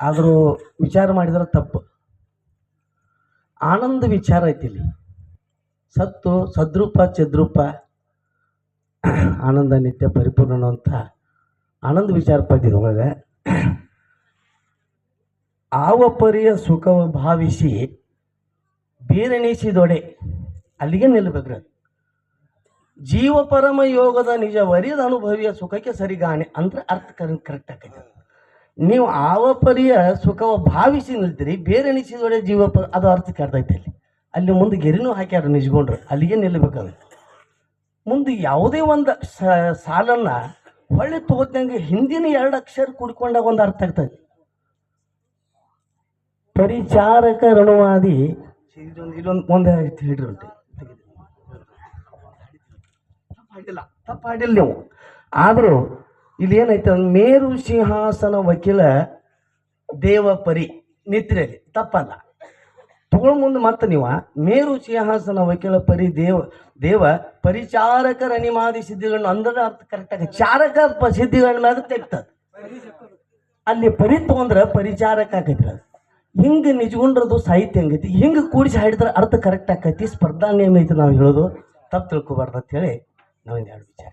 ಆದರೂ ವಿಚಾರ ಮಾಡಿದ್ರೆ ತಪ್ಪು. ಆನಂದ ವಿಚಾರ ಐತಿ ಇಲ್ಲಿ ಸತ್ತು, ಸದ್ರೂಪ ಚದ್ರೂಪ ಆನಂದ ನಿತ್ಯ ಪರಿಪೂರ್ಣ ಅಂತ ಆನಂದ ವಿಚಾರ ಪದ್ಯದೊಳಗೆ ಆವ ಪರಿಯ ಸುಖವ ಭಾವಿಸಿ ಬೇರೆಣಿಸಿದೊಡೆ. ಅಲ್ಲಿಗೆ ನಿಲ್ಲಬೇಕ್ರಿ ಜೀವ ಪರಮ ಯೋಗದ ನಿಜ ವರಿದ ಅನುಭವಿಯ ಸುಖಕ್ಕೆ ಸರಿಗಾಣೆ ಅಂದ್ರೆ ಅರ್ಥ ಕರೆಕ್ಟ್ ಆಕೈತೆ ನೀವು ಆವ ಪರಿಯ ಸುಖವ ಭಾವಿಸಿ ನಿಲ್ತೀರಿ, ಬೇರೆ ನಿಶ್ಚಿದೊಡೆ ಜೀವ ಅದು ಅರ್ಥ ಕೆಡ್ತೈತೆ ಅಲ್ಲಿ. ಅಲ್ಲಿ ಮುಂದೆ ಗೆರಿನೂ ಹಾಕ್ಯಾರ ನಿಜ್ಕೊಂಡ್ರು ಅಲ್ಲಿಗೆ ನಿಲ್ಲಬೇಕಾಗುತ್ತೆ. ಮುಂದೆ ಯಾವುದೇ ಒಂದು ಸಾಲನ್ನ ಹೊಳ್ಳಿ ತಗೋತಂಗೆ ಹಿಂದಿನ ಎರಡು ಅಕ್ಷರ ಕುಡ್ಕೊಂಡಾಗ ಒಂದು ಅರ್ಥ ಆಗ್ತದೆ. ಪರಿಚಾರಕ ಋಣವಾದಿ ಇದೊಂದು ಇಲ್ಲೊಂದು ಒಂದು ಹಿಡ್ರಿ ತಪ್ಪಾಡಿಲ್ಲ ತಪ್ಪಾಡಿಲ್ಲ ನೀವು. ಆದರೂ ಇಲ್ಲಿ ಏನೈತೆ ಮೇರು ಸಿಂಹಾಸನ ವಕೀಲ ದೇವ ಪರಿ ತಪ್ಪಲ್ಲ. ತಗೊಳ್ ಮುಂದೆ ಮತ್ತೆ ನೀವು. ಮೇರು ಸಿಂಹಾಸನ ವಕೀಲ ಪರಿ ದೇವ ದೇವ ಪರಿಚಾರಕರ ಅನಿಮಾದಿ ಸಿದ್ಧಿಗಳನ್ನು ಅಂದ್ರೆ ಅರ್ಥ ಕರೆಕ್ಟ್ ಆಗಿ ಚಾರಕ ಸಿದ್ಧಿಗಳನ್ನ ಮ್ಯಾಗ ತೆಗ್ತದ. ಅಲ್ಲಿ ಪರಿ ತಗೊಂಡ್ರೆ ಪರಿಚಾರಕ ಆಕೈತಿ ಅದು. ಹಿಂಗೆ ನಿಜಗೊಂಡ್ರದು ಸಾಹಿತ್ಯ ಹೆಂಗೈತಿ? ಹಿಂಗೆ ಕೂಡಿಸಿ ಹಾಡಿದ್ರೆ ಅರ್ಥ ಕರೆಕ್ಟ್ ಆಕೈತಿ? ಸ್ಪರ್ಧಾ ನೇಮ ಐತಿ ನಾವು ಹೇಳೋದು ತಪ್ಪು ತಿಳ್ಕೊಬಾರ್ದು ಅಂತ ಹೇಳಿ ನಾವೊಂದು ಎರಡು ವಿಚಾರ